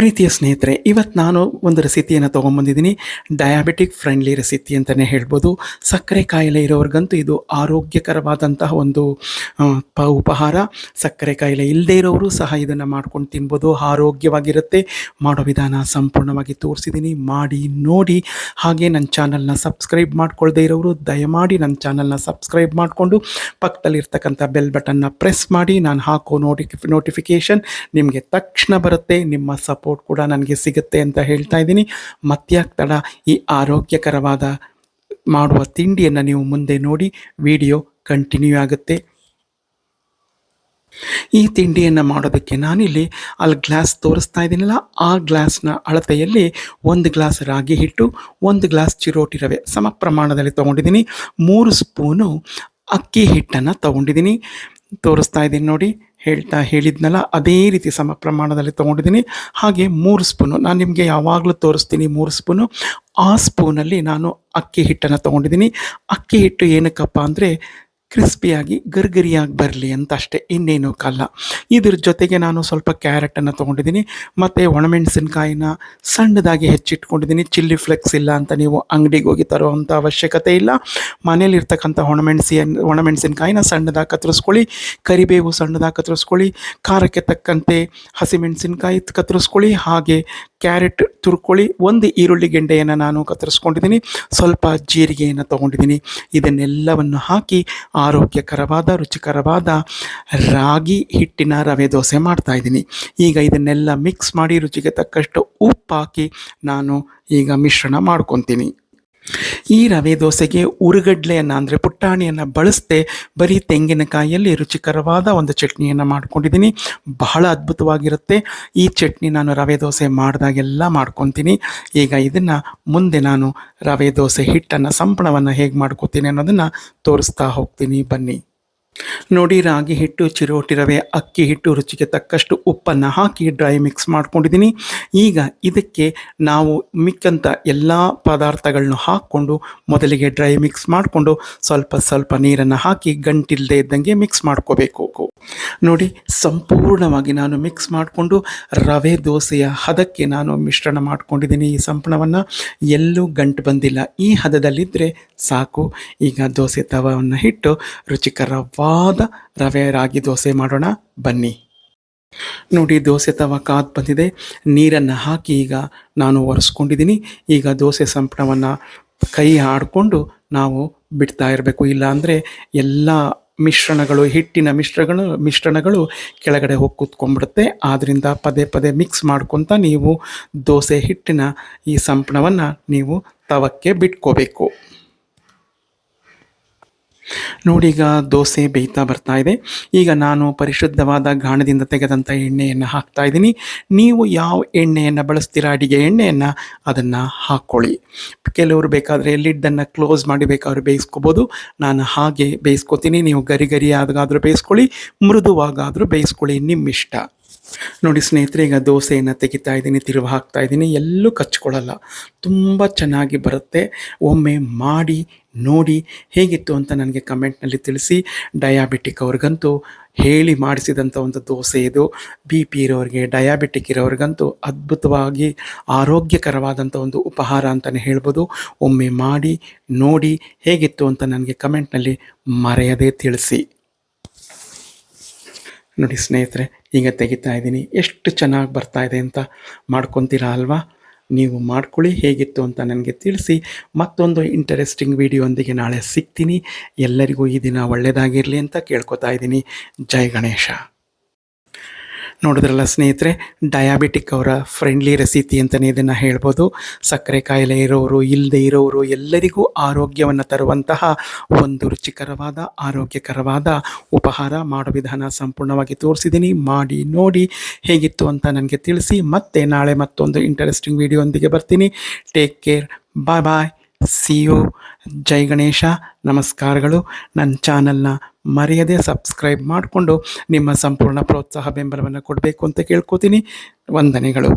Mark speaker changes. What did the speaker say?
Speaker 1: ಪ್ರೀತಿಯ ಸ್ನೇಹಿತರೆ ಇವತ್ತು ನಾನು ಒಂದು ರೆಸಿಪಿಯನ್ನು ತೊಗೊಂಬಂದಿದ್ದೀನಿ. ಡಯಾಬಿಟಿಕ್ ಫ್ರೆಂಡ್ಲಿ ರೆಸಿಪಿ ಅಂತಲೇ ಹೇಳ್ಬೋದು. ಸಕ್ಕರೆ ಕಾಯಿಲೆ ಇರೋರಿಗಂತೂ ಇದು ಆರೋಗ್ಯಕರವಾದಂತಹ ಒಂದು ಪ ಉಪಹಾರ. ಸಕ್ಕರೆ ಕಾಯಿಲೆ ಇಲ್ಲದೇ ಇರೋರು ಸಹ ಇದನ್ನು ಮಾಡ್ಕೊಂಡು ತಿನ್ಬೋದು. ಆರೋಗ್ಯವಾಗಿರುತ್ತೆ. ಮಾಡೋ ವಿಧಾನ ಸಂಪೂರ್ಣವಾಗಿ ತೋರಿಸಿದ್ದೀನಿ ಮಾಡಿ, ನೋಡಿ. ಹಾಗೆ ನನ್ನ ಚಾನಲ್ನ ಸಬ್ಸ್ಕ್ರೈಬ್ ಮಾಡ್ಕೊಳ್ಳದೇ ಇರೋರು ದಯಮಾಡಿ ನನ್ನ ಚಾನಲ್ನ ಸಬ್ಸ್ಕ್ರೈಬ್ ಮಾಡಿಕೊಂಡು ಪಕ್ಕದಲ್ಲಿರ್ತಕ್ಕಂಥ ಬೆಲ್ ಬಟನ್ನ ಪ್ರೆಸ್ ಮಾಡಿ. ನಾನು ಹಾಕೋ ನೋಟಿಫಿ, ನೋಟಿಫಿಕೇಷನ್ ನಿಮಗೆ ತಕ್ಷಣ ಬರುತ್ತೆ. ನಿಮ್ಮ ಸಪೋರ್ಟ್ ಕೂಡ ನನಗೆ ಸಿಗುತ್ತೆ ಅಂತ ಹೇಳ್ತಾ ಇದ್ದೀನಿ. ಮತ್ತ್ಯಾಕ್ ತಡ ಈ ಆರೋಗ್ಯಕರವಾದ ಮಾಡುವ ತಿಂಡಿಯನ್ನು ನೀವು ಮುಂದೆ ನೋಡಿ ವಿಡಿಯೋ ಕಂಟಿನ್ಯೂ ಆಗುತ್ತೆ. ಈ ತಿಂಡಿಯನ್ನು ಮಾಡೋದಕ್ಕೆ ನಾನಿಲ್ಲಿ ಅಲ್ಲಿ ಗ್ಲಾಸ್ ತೋರಿಸ್ತಾ ಇದ್ದೀನಲ್ಲ, ಆ ಗ್ಲಾಸ್ನ ಅಳತೆಯಲ್ಲಿ ಒಂದು ಗ್ಲಾಸ್ ರಾಗಿ ಹಿಟ್ಟು, ಒಂದು ಗ್ಲಾಸ್ ಚಿರೋಟಿ ರವೆ ಸಮ ಪ್ರಮಾಣದಲ್ಲಿ ತೊಗೊಂಡಿದ್ದೀನಿ. ಮೂರು ಸ್ಪೂನು ಅಕ್ಕಿ ಹಿಟ್ಟನ್ನು ತೊಗೊಂಡಿದ್ದೀನಿ. ತೋರಿಸ್ತಾ ಇದ್ದೀನಿ ನೋಡಿ, ಹೇಳ್ತಾ ಹೇಳಿದ್ನಲ್ಲ, ಅದೇ ರೀತಿ ಸಮ ಪ್ರಮಾಣದಲ್ಲಿ ತೊಗೊಂಡಿದ್ದೀನಿ. ಹಾಗೆ ಮೂರು ಸ್ಪೂನು, ನಾನು ನಿಮಗೆ ಯಾವಾಗಲೂ ತೋರಿಸ್ತೀನಿ ಮೂರು ಸ್ಪೂನು. ಆ ಸ್ಪೂನಲ್ಲಿ ನಾನು ಅಕ್ಕಿ ಹಿಟ್ಟನ್ನು ತೊಗೊಂಡಿದ್ದೀನಿ. ಅಕ್ಕಿ ಹಿಟ್ಟು ಏನಕ್ಕಪ್ಪ ಅಂದರೆ ಕ್ರಿಸ್ಪಿಯಾಗಿ ಗರ್ಗರಿಯಾಗಿ ಬರಲಿ ಅಂತ ಅಷ್ಟೇ, ಇನ್ನೇನು ಕಲ್ಲ. ಇದ್ರ ಜೊತೆಗೆ ನಾನು ಸ್ವಲ್ಪ ಕ್ಯಾರೆಟನ್ನು ತೊಗೊಂಡಿದ್ದೀನಿ, ಮತ್ತು ಒಣಮೆಣಸಿನ್ಕಾಯಿನ ಸಣ್ಣದಾಗಿ ಹೆಚ್ಚಿಟ್ಕೊಂಡಿದ್ದೀನಿ. ಚಿಲ್ಲಿ ಫ್ಲೆಕ್ಸ್ ಇಲ್ಲ ಅಂತ ನೀವು ಅಂಗಡಿಗೆ ಹೋಗಿ ತರುವಂಥ ಅವಶ್ಯಕತೆ ಇಲ್ಲ. ಮನೇಲಿರ್ತಕ್ಕಂಥ ಒಣಮೆಣಸಿ ಒಣಮೆಣಸಿನ್ಕಾಯಿನ ಸಣ್ಣದಾಗಿ ಕತ್ತರಿಸ್ಕೊಳ್ಳಿ, ಕರಿಬೇವು ಸಣ್ಣದಾಗಿ ಕತ್ತರಿಸ್ಕೊಳ್ಳಿ, ಖಾರಕ್ಕೆ ತಕ್ಕಂತೆ ಹಸಿಮೆಣಸಿನ್ಕಾಯಿ ಕತ್ತರಿಸ್ಕೊಳ್ಳಿ, ಹಾಗೆ ಕ್ಯಾರೆಟ್ ತುರ್ಕೊಳ್ಳಿ ಒಂದು ಈರುಳ್ಳಿ ಗೆಂಡೆಯನ್ನು ನಾನು ಕತ್ತರಿಸ್ಕೊಂಡಿದ್ದೀನಿ. ಸ್ವಲ್ಪ ಜೀರಿಗೆಯನ್ನು ತೊಗೊಂಡಿದ್ದೀನಿ. ಇದನ್ನೆಲ್ಲವನ್ನು ಹಾಕಿ ಆರೋಗ್ಯಕರವಾದ, ರುಚಿಕರವಾದ ರಾಗಿ ಹಿಟ್ಟಿನ ರವೆ ದೋಸೆ ಮಾಡ್ತಾ ಇದ್ದೀನಿ. ಈಗ ಇದನ್ನೆಲ್ಲ ಮಿಕ್ಸ್ ಮಾಡಿ ರುಚಿಗೆ ತಕ್ಕಷ್ಟು ಉಪ್ಪು ಹಾಕಿ ನಾನು ಈಗ ಮಿಶ್ರಣ ಮಾಡ್ಕೊತೀನಿ. ಈ ರವೆ ದೋಸೆಗೆ ಉರುಗಡ್ಲೆಯನ್ನು ಅಂದರೆ ಪುಟ್ಟಾಣಿಯನ್ನು ಬಳಸದೆ ಬರೀ ತೆಂಗಿನಕಾಯಿಯಲ್ಲಿ ರುಚಿಕರವಾದ ಒಂದು ಚಟ್ನಿಯನ್ನು ಮಾಡ್ಕೊಂಡಿದ್ದೀನಿ. ಬಹಳ ಅದ್ಭುತವಾಗಿರುತ್ತೆ. ಈ ಚಟ್ನಿ ನಾನು ರವೆ ದೋಸೆ ಮಾಡಿದಾಗೆಲ್ಲ ಮಾಡ್ಕೊತೀನಿ. ಈಗ ಇದನ್ನು ಮುಂದೆ ನಾನು ರವೆ ದೋಸೆ ಹಿಟ್ಟನ್ನು ಸಂಪಣವನ್ನು ಹೇಗೆ ಮಾಡ್ಕೊತೀನಿ ಅನ್ನೋದನ್ನು ತೋರಿಸ್ತಾ ಹೋಗ್ತೀನಿ. ಬನ್ನಿ. ನೋಡಿ, ರಾಗಿ ಹಿಟ್ಟು ಚಿರೋಟಿ ರವೆ ಅಕ್ಕಿ ಹಿಟ್ಟು ರುಚಿಗೆ ತಕ್ಕಷ್ಟು ಉಪ್ಪನ್ನು ಹಾಕಿ ಡ್ರೈ ಮಿಕ್ಸ್ ಮಾಡ್ಕೊಂಡಿದ್ದೀನಿ. ಈಗ ಇದಕ್ಕೆ ನಾವು ಮಿಕ್ಕಂಥ ಎಲ್ಲ ಪದಾರ್ಥಗಳನ್ನು ಹಾಕ್ಕೊಂಡು ಮೊದಲಿಗೆ ಡ್ರೈ ಮಿಕ್ಸ್ ಮಾಡಿಕೊಂಡು ಸ್ವಲ್ಪ ಸ್ವಲ್ಪ ನೀರನ್ನು ಹಾಕಿ ಗಂಟಿಲ್ಲದೆ ಇದ್ದಂಗೆ ಮಿಕ್ಸ್ ಮಾಡ್ಕೋಬೇಕು. ನೋಡಿ, ಸಂಪೂರ್ಣವಾಗಿ ನಾನು ಮಿಕ್ಸ್ ಮಾಡಿಕೊಂಡು ರವೆ, ದೋಸೆಯ ಹದಕ್ಕೆ ನಾನು ಮಿಶ್ರಣ ಮಾಡ್ಕೊಂಡಿದ್ದೀನಿ ಈ ಸಂಪಣವನ್ನು. ಎಲ್ಲೂ ಗಂಟು ಬಂದಿಲ್ಲ. ಈ ಹದದಲ್ಲಿದ್ದರೆ ಸಾಕು. ಈಗ ದೋಸೆ ತವವನ್ನು ಇಟ್ಟು ರುಚಿಕರವಾದ ರವೆ ರಾಗಿ ದೋಸೆ ಮಾಡೋಣ. ಬನ್ನಿ. ನೋಡಿ, ದೋಸೆ ತವ ಕಾದ್ ಬಂದಿದೆ. ನೀರನ್ನು ಹಾಕಿ ಈಗ ನಾನು ಒರೆಸ್ಕೊಂಡಿದ್ದೀನಿ. ಈಗ ದೋಸೆ ಸಂಪಣವನ್ನು ಕೈ ಆಡಿಕೊಂಡು ನಾವು ಬಿಡ್ತಾ ಇರಬೇಕು. ಇಲ್ಲಾಂದರೆ ಎಲ್ಲ ಮಿಶ್ರಣಗಳು, ಹಿಟ್ಟಿನ ಮಿಶ್ರಗಳು, ಮಿಶ್ರಣಗಳು ಕೆಳಗಡೆ ಹೋಗಿ ಕೂತ್ಕೊಂಡ್ಬಿಡುತ್ತೆ. ಆದ್ದರಿಂದ ಪದೇ ಪದೇ ಮಿಕ್ಸ್ ಮಾಡ್ಕೊತ ನೀವು ದೋಸೆ ಹಿಟ್ಟಿನ ಈ ಸಂಪಣವನ್ನು ನೀವು ತವಕ್ಕೆ ಬಿಟ್ಕೋಬೇಕು. ನೋಡಿ ಈಗ ದೋಸೆ ಬೇಯ್ತಾ ಬರ್ತಾ ಇದೆ. ಈಗ ನಾನು ಪರಿಶುದ್ಧವಾದ ಗಾಣದಿಂದ ತೆಗೆದಂಥ ಎಣ್ಣೆಯನ್ನು ಹಾಕ್ತಾ ಇದ್ದೀನಿ. ನೀವು ಯಾವ ಎಣ್ಣೆಯನ್ನು ಬಳಸ್ತೀರಾ ಅಡಿಗೆ ಎಣ್ಣೆಯನ್ನು ಅದನ್ನು ಹಾಕ್ಕೊಳ್ಳಿ ಕೆಲವರು ಬೇಕಾದರೆ ಲಿಡ್ಡನ್ನು ಕ್ಲೋಸ್ ಮಾಡಿ ಬೇಕಾದ್ರೂ ಬೇಯಿಸ್ಕೋಬೋದು. ನಾನು ಹಾಗೆ ಬೇಯಿಸ್ಕೋತೀನಿ. ನೀವು ಗರಿ ಗರಿ ಬೇಯಿಸ್ಕೊಳ್ಳಿ, ಮೃದುವಾಗಾದರೂ ಬೇಯಿಸ್ಕೊಳ್ಳಿ. ನಿಮ್ಮಿಷ್ಟ. ನೋಡಿ ಸ್ನೇಹಿತರೆ, ಈಗ ದೋಸೆಯನ್ನು ತೆಗಿತಾ ಇದ್ದೀನಿ, ತಿರುವು ಹಾಕ್ತಾ ಇದ್ದೀನಿ. ಎಲ್ಲೂ ಕಚ್ಕೊಳ್ಳಲ್ಲ. ತುಂಬ ಚೆನ್ನಾಗಿ ಬರುತ್ತೆ. ಒಮ್ಮೆ ಮಾಡಿ, ನೋಡಿ ಹೇಗಿತ್ತು ಅಂತ ನನಗೆ ಕಮೆಂಟ್ನಲ್ಲಿ ತಿಳಿಸಿ. ಡಯಾಬಿಟಿಕ್ ಅವ್ರಿಗಂತೂ ಹೇಳಿ ಮಾಡಿಸಿದಂಥ ಒಂದು ದೋಸೆ ಇದು. ಬಿ ಪಿ ಇರೋರಿಗೆ, ಡಯಾಬಿಟಿಕ್ ಇರೋರಿಗಂತೂ ಅದ್ಭುತವಾಗಿ ಆರೋಗ್ಯಕರವಾದಂಥ ಒಂದು ಉಪಹಾರ ಅಂತಲೇ ಹೇಳ್ಬೋದು. ಒಮ್ಮೆ ಮಾಡಿ, ನೋಡಿ ಹೇಗಿತ್ತು ಅಂತ ನನಗೆ ಕಮೆಂಟ್ನಲ್ಲಿ ಮರೆಯದೇ ತಿಳಿಸಿ. ನೋಡಿ ಸ್ನೇಹಿತರೆ, ಈಗ ತೆಗಿತಾ ಇದ್ದೀನಿ. ಎಷ್ಟು ಚೆನ್ನಾಗಿ ಬರ್ತಾ ಇದೆ ಅಂತ ಮಾಡ್ಕೊತೀರಾ ಅಲ್ವಾ? ನೀವು ಮಾಡ್ಕೊಳ್ಳಿ, ಹೇಗಿತ್ತು ಅಂತ ನನಗೆ ತಿಳಿಸಿ. ಮತ್ತೊಂದು ಇಂಟರೆಸ್ಟಿಂಗ್ ವಿಡಿಯೋಂದಿಗೆ ನಾಳೆ ಸಿಗ್ತೀನಿ. ಎಲ್ಲರಿಗೂ ಈ ದಿನ ಒಳ್ಳೆಯದಾಗಿರಲಿ ಅಂತ ಕೇಳ್ಕೊತಾ ಇದ್ದೀನಿ. ಜೈ ಗಣೇಶ. ನೋಡಿದ್ರಲ್ಲ ಸ್ನೇಹಿತರೆ ಡಯಾಬಿಟಿಕ್ ಅವರ ಫ್ರೆಂಡ್ಲಿ ರೆಸಿಪಿ ಅಂತಲೇ ಇದನ್ನು ಹೇಳ್ಬೋದು. ಸಕ್ಕರೆ ಕಾಯಿಲೆ ಇರೋರು ಇಲ್ಲದೆ ಇರೋರು ಎಲ್ಲರಿಗೂ ಆರೋಗ್ಯವನ್ನು ತರುವಂತಹ ಒಂದು ರುಚಿಕರವಾದ, ಆರೋಗ್ಯಕರವಾದ ಉಪಹಾರ ಮಾಡೋ ವಿಧಾನ ಸಂಪೂರ್ಣವಾಗಿ ತೋರಿಸಿದ್ದೀನಿ. ಮಾಡಿ ನೋಡಿ ಹೇಗಿತ್ತು ಅಂತ ನನಗೆ ತಿಳಿಸಿ ಮತ್ತೆ ನಾಳೆ ಮತ್ತೊಂದು ಇಂಟರೆಸ್ಟಿಂಗ್ ವಿಡಿಯೋಂದಿಗೆ ಬರ್ತೀನಿ. Take care bye bye see you ಜೈ ಗಣೇಶ. ನಮಸ್ಕಾರಗಳು. ನನ್ನ ಚಾನಲ್ನ ಮರೆಯದೆ ಸಬ್ಸ್ಕ್ರೈಬ್ ಮಾಡಿಕೊಂಡು ನಿಮ್ಮ ಸಂಪೂರ್ಣ ಪ್ರೋತ್ಸಾಹ ಬೆಂಬಲವನ್ನು ಕೊಡಬೇಕು ಅಂತ ಕೇಳ್ಕೊತೀನಿ. ವಂದನೆಗಳು.